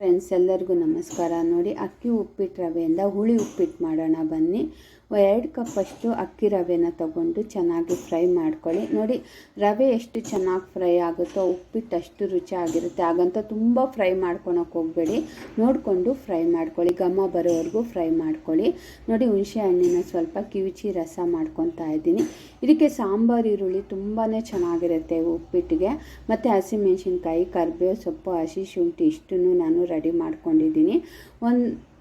Friends ಎಲ್ಲರಿಗೂ ನಮಸ್ಕಾರ. ನೋಡಿ ಅಕ್ಕಿ ಉಪ್ಪಿಟ್ಟು ರವೆಯಿಂದ ಹುಳಿ ಉಪ್ಪಿಟ್ಟು ಮಾಡೋಣ ಬನ್ನಿ. ಎರಡು ಕಪ್ಪಷ್ಟು ಅಕ್ಕಿ ರವೆನ ತಗೊಂಡು ಚೆನ್ನಾಗಿ ಫ್ರೈ ಮಾಡ್ಕೊಳ್ಳಿ. ನೋಡಿ, ರವೆ ಎಷ್ಟು ಚೆನ್ನಾಗಿ ಫ್ರೈ ಆಗುತ್ತೋ, ಉಪ್ಪಿಟ್ಟು ಅಷ್ಟು ರುಚಿಯಾಗಿರುತ್ತೆ ಹಾಗಂತ ತುಂಬ ಫ್ರೈ ಮಾಡ್ಕೊಳಕ್ಕೆ ಹೋಗಬೇಡಿ. ನೋಡಿಕೊಂಡು ಫ್ರೈ ಮಾಡ್ಕೊಳ್ಳಿ. ಘಮ ಬರೋವರೆಗೂ ಫ್ರೈ ಮಾಡ್ಕೊಳ್ಳಿ. ನೋಡಿ, ಹುಣಸೆ ಹಣ್ಣಿನ ಸ್ವಲ್ಪ ಕಿವಿಚಿ ರಸ ಮಾಡ್ಕೊತಾ ಇದ್ದೀನಿ. ಇದಕ್ಕೆ ಸಾಂಬಾರು, ಈರುಳ್ಳಿ ತುಂಬಾ ಚೆನ್ನಾಗಿರುತ್ತೆ ಉಪ್ಪಿಟ್ಟಿಗೆ. ಮತ್ತು ಹಸಿಮೆಣ್ಸಿನ್ಕಾಯಿ, ಕರಿಬೇವು, ಸೊಪ್ಪು, ಹಸಿ ಶುಂಠಿ ಇಷ್ಟನ್ನು ನಾನು ರೆಡಿ ಮಾಡ್ಕೊಂಡಿದ್ದೀನಿ. ಒಂದು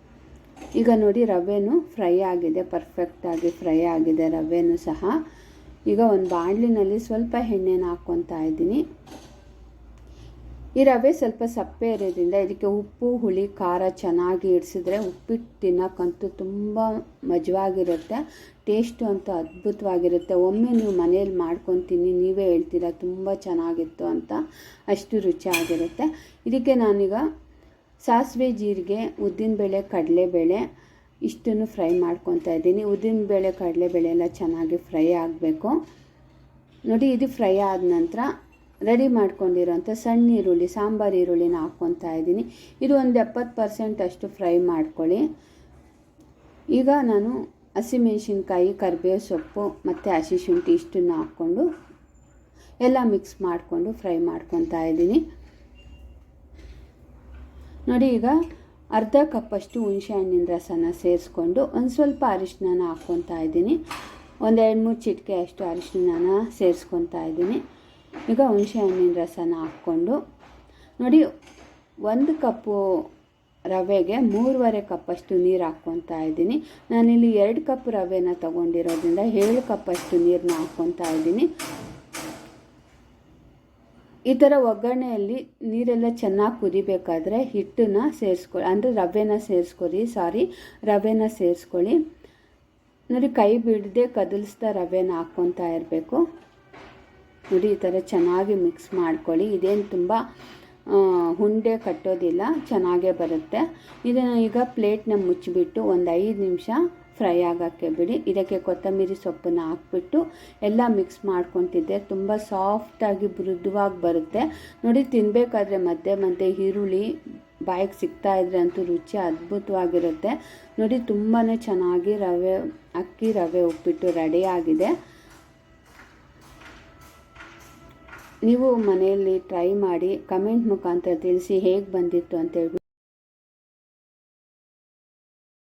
ಈಗ ನೋಡಿ ರವೆನೂ ಫ್ರೈ ಆಗಿದೆ ಪರ್ಫೆಕ್ಟಾಗಿ ಫ್ರೈ ಆಗಿದೆ, ರವೆನೂ ಸಹ. ಈಗ ಒಂದು ಬಾಣಲಿನಲ್ಲಿ ಸ್ವಲ್ಪ ಎಣ್ಣೆನ ಹಾಕ್ಕೊತಾ ಇದ್ದೀನಿ. ಈ ರವೆ ಸ್ವಲ್ಪ ಸಪ್ಪೆ ಇರೋದ್ರಿಂದ ಇದಕ್ಕೆ ಉಪ್ಪು, ಹುಳಿ, ಖಾರ ಚೆನ್ನಾಗಿ ಇಡಿಸಿದ್ರೆ ಉಪ್ಪಿಟ್ಟು ತಿನ್ನೋಕ್ಕಂತೂ ತುಂಬ ಮಜವಾಗಿರುತ್ತೆ, ಟೇಸ್ಟು ಅಂತೂ ಅದ್ಭುತವಾಗಿರುತ್ತೆ. ಒಮ್ಮೆ ನೀವು ಮನೇಲಿ ಮಾಡ್ಕೊತೀನಿ ನೀವೇ ಹೇಳ್ತೀರಾ, ತುಂಬ ಚೆನ್ನಾಗಿತ್ತು ಅಂತ. ಅಷ್ಟು ರುಚಿಯಾಗಿರುತ್ತೆ. ಇದಕ್ಕೆ ನಾನೀಗ ಸಾಸಿವೆ ಜೀರಿಗೆ ಉದ್ದಿನಬೇಳೆ ಕಡಲೆಬೇಳೆ ಇಷ್ಟನ್ನು ಫ್ರೈ ಮಾಡ್ಕೊತಾ ಇದ್ದೀನಿ. ಉದ್ದಿನಬೇಳೆ ಕಡಲೆಬೇಳೆ ಎಲ್ಲ ಚೆನ್ನಾಗಿ ಫ್ರೈ ಆಗಬೇಕು. ನೋಡಿ, ಇದು ಫ್ರೈ ಆದ ನಂತರ ರೆಡಿ ಮಾಡ್ಕೊಂಡಿರೋಂಥ ಸಣ್ಣ ಈರುಳ್ಳಿ, ಸಾಂಬಾರು ಈರುಳ್ಳಿನ ಹಾಕ್ಕೊತಾ ಇದ್ದೀನಿ. ಇದು ಒಂದು ಎಪ್ಪತ್ತು ಪರ್ಸೆಂಟ್ ಅಷ್ಟು ಫ್ರೈ ಮಾಡ್ಕೊಳ್ಳಿ. ಈಗ ನಾನು ಹಸಿಮೆಣ್ಸಿನ್ಕಾಯಿ, ಕರಿಬೇವು ಸೊಪ್ಪು ಮತ್ತು ಹಸಿ ಶುಂಠಿ ಇಷ್ಟನ್ನು ಹಾಕ್ಕೊಂಡು ಎಲ್ಲ ಮಿಕ್ಸ್ ಮಾಡಿಕೊಂಡು ಫ್ರೈ ಮಾಡ್ಕೊತಾ ಇದ್ದೀನಿ. ನೋಡಿ, ಈಗ ಅರ್ಧ ಕಪ್ಪಷ್ಟು ಹುಣಸೆ ಹಣ್ಣಿನ ರಸನ ಸೇರಿಸ್ಕೊಂಡು ಒಂದು ಸ್ವಲ್ಪ ಅರಿಶಿನ ಹಾಕ್ಕೊತಾ ಇದ್ದೀನಿ. ಒಂದು ಎರಡು ಮೂರು ಚಿಟಿಕೆ ಅಷ್ಟು ಅರಿಶಿನ ಸೇರಿಸ್ಕೊತಾ ಇದ್ದೀನಿ. ಈಗ ಹುಣಸೆ ಹಣ್ಣಿನ ರಸನ ಹಾಕ್ಕೊಂಡು ನೋಡಿ, ಒಂದು ಕಪ್ಪು ರವೆಗೆ ಮೂರುವರೆ ಕಪ್ಪಷ್ಟು ನೀರು ಹಾಕ್ಕೊತಾ ಇದ್ದೀನಿ. ನಾನಿಲ್ಲಿ ಎರಡು ಕಪ್ ರವೆನ ತೊಗೊಂಡಿರೋದ್ರಿಂದ ಏಳು ಕಪ್ಪಷ್ಟು ನೀರನ್ನ ಹಾಕ್ಕೊತಾ ಇದ್ದೀನಿ. ಈ ಥರ ಒಗ್ಗರಣೆಯಲ್ಲಿ ನೀರೆಲ್ಲ ಚೆನ್ನಾಗಿ ಕುದಿಬೇಕಾದ್ರೆ ಹಿಟ್ಟನ್ನ ಸೇರಿಸ್ಕೊಳ್ಳಿ ಅಂದರೆ ರವೆನ ಸೇರಿಸ್ಕೊಳ್ಳಿ, ಸಾರಿ, ರವೆನ ಸೇರಿಸ್ಕೊಳ್ಳಿ. ನೋಡಿ, ಕೈ ಬಿಡದೆ ಕದಲಿಸ್ತಾ ರವೆನ ಹಾಕ್ಕೊತಾ ಇರಬೇಕು. ನೋಡಿ, ಈ ಥರ ಚೆನ್ನಾಗಿ ಮಿಕ್ಸ್ ಮಾಡ್ಕೊಳ್ಳಿ. ಇದೇನು ತುಂಬ ಹುಂಡೆ ಕಟ್ಟೋದಿಲ್ಲ, ಚೆನ್ನಾಗೇ ಬರುತ್ತೆ. ಇದನ್ನು ಈಗ ಪ್ಲೇಟ್ನ ಮುಚ್ಚಿಬಿಟ್ಟು ಒಂದು ಐದು ನಿಮಿಷ ಫ್ರೈ ಆಗೋಕ್ಕೆ ಬಿಡಿ. ಇದಕ್ಕೆ ಕೊತ್ತಂಬರಿ ಸೊಪ್ಪನ್ನು ಹಾಕ್ಬಿಟ್ಟು ಎಲ್ಲ ಮಿಕ್ಸ್ ಮಾಡ್ಕೊತಿದ್ದೆ. ತುಂಬ ಸಾಫ್ಟಾಗಿ ಮೃದುವಾಗಿ ಬರುತ್ತೆ. ನೋಡಿ ತಿನ್ನಬೇಕಾದ್ರೆ ಮಧ್ಯೆ ಮಧ್ಯೆ ಈರುಳ್ಳಿ ಬಾಯಿಗೆ ಸಿಗ್ತಾ ಇದ್ರೆ ಅಂತೂ ರುಚಿ ಅದ್ಭುತವಾಗಿರುತ್ತೆ. ನೋಡಿ ತುಂಬಾ ಚೆನ್ನಾಗಿ ರವೆ, ಅಕ್ಕಿ ರವೆ ಉಪ್ಪಿಟ್ಟು ರೆಡಿಯಾಗಿದೆ ನೀವು ಮನೆಯಲ್ಲಿ ಟ್ರೈ ಮಾಡಿ ಕಮೆಂಟ್ ಮುಖಾಂತರ ತಿಳಿಸಿ ಹೇಗೆ ಬಂದಿತ್ತು ಅಂತೇಳಿ